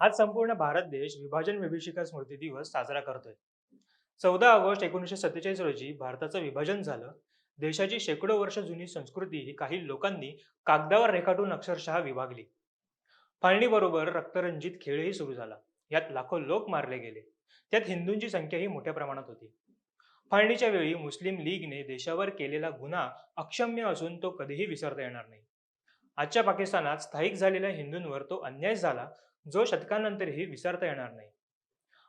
आज संपूर्ण भारत देश विभाजन विभीषिका स्मृती दिवस साजरा करतोय. चौदा ऑगस्ट एकोणीसशे सत्तेचाळीस रोजी भारताचं विभाजन झालं. देशाची शेकडो वर्ष जुनी संस्कृती ही काही लोकांनी कागदावर रेखाटून अक्षरशः विभागली. फाळणीबरोबर रक्तरंजित खेळही सुरू झाला. यात लाखो लोक मारले गेले. त्यात हिंदूंची संख्याही मोठ्या प्रमाणात होती. फाळणीच्या वेळी मुस्लिम लीगने देशावर केलेला गुन्हा अक्षम्य असून तो कधीही विसरता येणार नाही. आजच्या पाकिस्तानात स्थायिक झालेल्या हिंदूंवर तो अन्याय झाला जो शतकांनंतरही विसरता येणार नाही.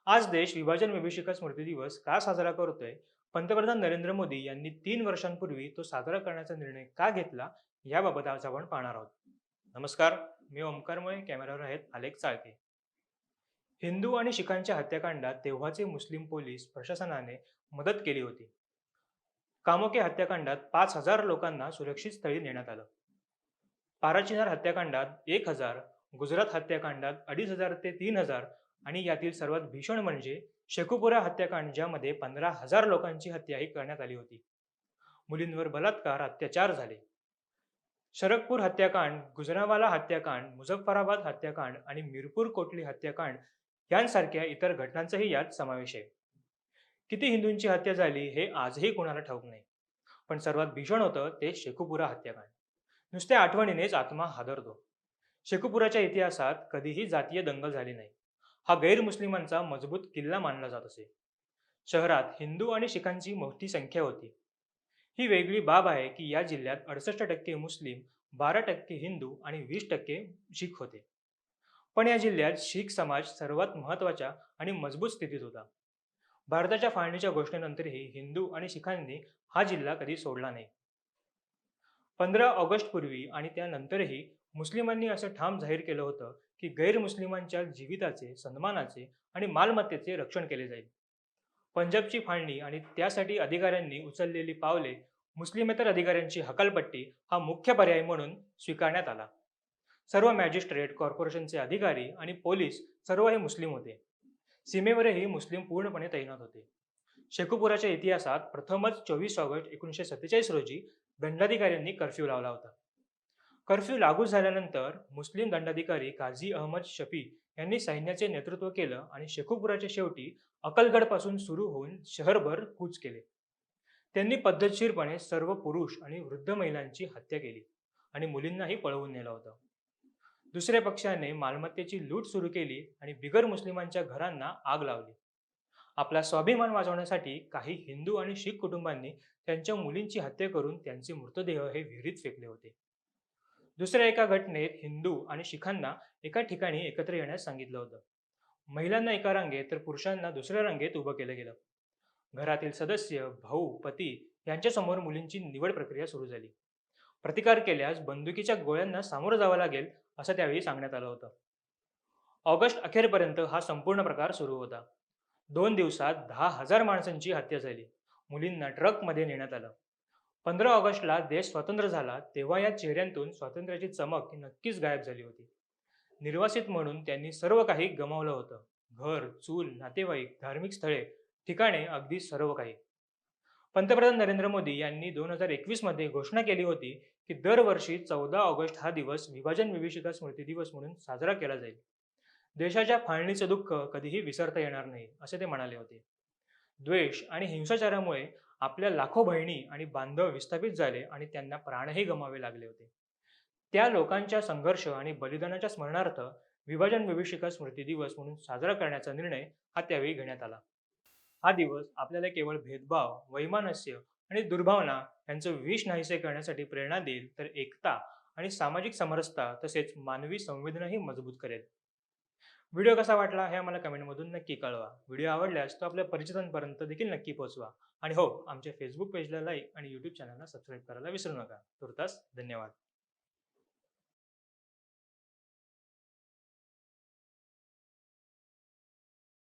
आज देश विभाजन विभीषिका स्मृती दिवस का साजरा करतोय? पंतप्रधान नरेंद्र मोदी यांनी तीन वर्षांपूर्वी तो साजरा करण्याचा निर्णय का घेतला? याबाबत आज आपण पाहणार आहोत. नमस्कार मी ओंकारमय कॅमेऱ्यावर आहेत आलेख चाळके. हिंदू आणि शिखांच्या हत्याकांडात तेव्हाचे मुस्लिम पोलीस प्रशासनाने मदत केली होती. कामोके हत्याकांडात पाच हजार लोकांना सुरक्षित स्थळी नेण्यात आलं. पाराचिनार हत्याकांडात एक हजार गुजरात हत्याकांडात अडीच हजार ते तीन हजार आणि यातील सर्वात भीषण म्हणजे शेखुपुरा हत्याकांड ज्यामध्ये पंधरा हजार लोकांची हत्याही करण्यात आली होती. मुलींवर बलात्कार अत्याचार झाले. शरकपूर हत्याकांड गुजरावाला हत्याकांड मुझफ्फराबाद हत्याकांड आणि मिरपूर कोटली हत्याकांड यांसारख्या इतर घटनांचाही यात समावेश आहे. किती हिंदूंची हत्या झाली हे आजही कोणाला ठाऊक नाही. पण सर्वात भीषण होतं ते शेखुपुरा हत्याकांड. नुसत्या आठवणीनेच आत्मा हादरतो. शेखुपुराच्या इतिहासात कधीही जातीय दंगल झाली नाही. हा गैरमुस्लिमांचा मजबूत किल्ला मानला जात असे. शहरात हिंदू आणि शिखांची मोठी संख्या होती. ही वेगळी बाब आहे की या जिल्ह्यात अडसष्ट टक्के मुस्लिम बारा टक्के हिंदू आणि वीस टक्के शीख होते. पण या जिल्ह्यात शीख समाज सर्वात महत्त्वाच्या आणि मजबूत स्थितीत होता. भारताच्या फाळणीच्या घोषणेनंतरही हिंदू आणि शिखांनी हा जिल्हा कधी सोडला नाही. पंधरा ऑगस्ट पूर्वी आणि त्यानंतरही मुस्लिमांनी असं ठाम जाहीर केलं होतं की गैरमुस्लिमांच्या जीविताचे सन्मानाचे आणि मालमत्तेचे रक्षण केले जाईल. पंजाबची फाळणी आणि त्यासाठी अधिकाऱ्यांनी उचललेली पावले मुस्लिमेतर अधिकाऱ्यांची हकालपट्टी हा मुख्य पर्याय म्हणून स्वीकारण्यात आला. सर्व मॅजिस्ट्रेट कॉर्पोरेशनचे अधिकारी आणि पोलीस सर्व हे मुस्लिम होते. सीमेवरही मुस्लिम पूर्णपणे तैनात होते. शेखुपुराच्या इतिहासात प्रथमच चोवीस ऑगस्ट एकोणीसशे सत्तेचाळीस रोजी दंडाधिकाऱ्यांनी कर्फ्यू लावला होता. कर्फ्यू लागू झाल्यानंतर मुस्लिम दंडाधिकारी काझी अहमद शफी यांनी सैन्याचे नेतृत्व केलं आणि शेखुपुराच्या शेवटी अकलगडपासून सुरू होऊन शहरभर कूच केले. त्यांनी पद्धतशीरपणे सर्व पुरुष आणि वृद्ध महिलांची हत्या केली आणि मुलींनाही पळवून नेलं होतं. दुसऱ्या पक्षाने मालमत्तेची लूट सुरू केली आणि बिगर मुस्लिमांच्या घरांना आग लावली. आपला स्वाभिमान वाजवण्यासाठी काही हिंदू आणि शीख कुटुंबांनी त्यांच्या मुलींची हत्या करून त्यांचे मृतदेह हे विहिरीत फेकले होते. दुसऱ्या एका घटनेत हिंदू आणि शिखांना एका ठिकाणी एकत्र येण्यास सांगितलं होतं. महिलांना एका रांगेत तर पुरुषांना दुसऱ्या रांगेत उभं केलं गेलं. घरातील सदस्य भाऊ पती यांच्यासमोर मुलींची निवड प्रक्रिया सुरू झाली. प्रतिकार केल्यास बंदुकीच्या गोळ्यांना सामोरं जावं लागेल असं त्यावेळी सांगण्यात आलं होतं. ऑगस्ट अखेरपर्यंत हा संपूर्ण प्रकार सुरू होता. दोन दिवसात दहा हजार माणसांची हत्या झाली. मुलींना ट्रकमध्ये नेण्यात आलं. पंधरा ऑगस्टला देश स्वतंत्र झाला तेव्हा या चेहऱ्यांतून स्वातंत्र्याची चमक ही नक्कीच गायब झाली होती. निर्वासित म्हणून त्यांनी सर्व काही गमावलं होतं. घर चूल नातेवाईक धार्मिक स्थळे ठिकाणे अगदी सर्व काही. पंतप्रधान नरेंद्र मोदी यांनी दोन हजार एकवीसमध्ये घोषणा केली होती की दरवर्षी चौदा ऑगस्ट हा दिवस विभाजन विभीषिका स्मृती दिवस म्हणून साजरा केला जाईल. देशाच्या फाळणीचं दुःख कधीही विसरता येणार नाही असे ते म्हणाले होते. द्वेष आणि हिंसाचारामुळे आपल्या लाखो बहिणी आणि बांधव विस्थापित झाले आणि त्यांना प्राणही गमावे लागले होते. त्या लोकांच्या संघर्ष आणि बलिदानाच्या स्मरणार्थ विभाजन विभीषिका स्मृती दिवस म्हणून साजरा करण्याचा निर्णय हा त्यावेळी घेण्यात आला. हा दिवस आपल्याला केवळ भेदभाव वैमानस्य आणि दुर्भावना यांचं विष नाहीसे करण्यासाठी प्रेरणा देईल तर एकता आणि सामाजिक समरसता तसेच मानवी संवेदनाही मजबूत करेल. व्हिडिओ कसा वाटला हे आम्हाला कमेंटमधून नक्की कळवा. व्हिडिओ आवडल्यास तो आपल्या परिचितांपर्यंत देखील नक्की पोहोचवा. आणि हो आमच्या फेसबुक पेजला लाईक आणि यूट्यूब चॅनलला सबस्क्राईब करायला विसरू नका. तुर्तास धन्यवाद.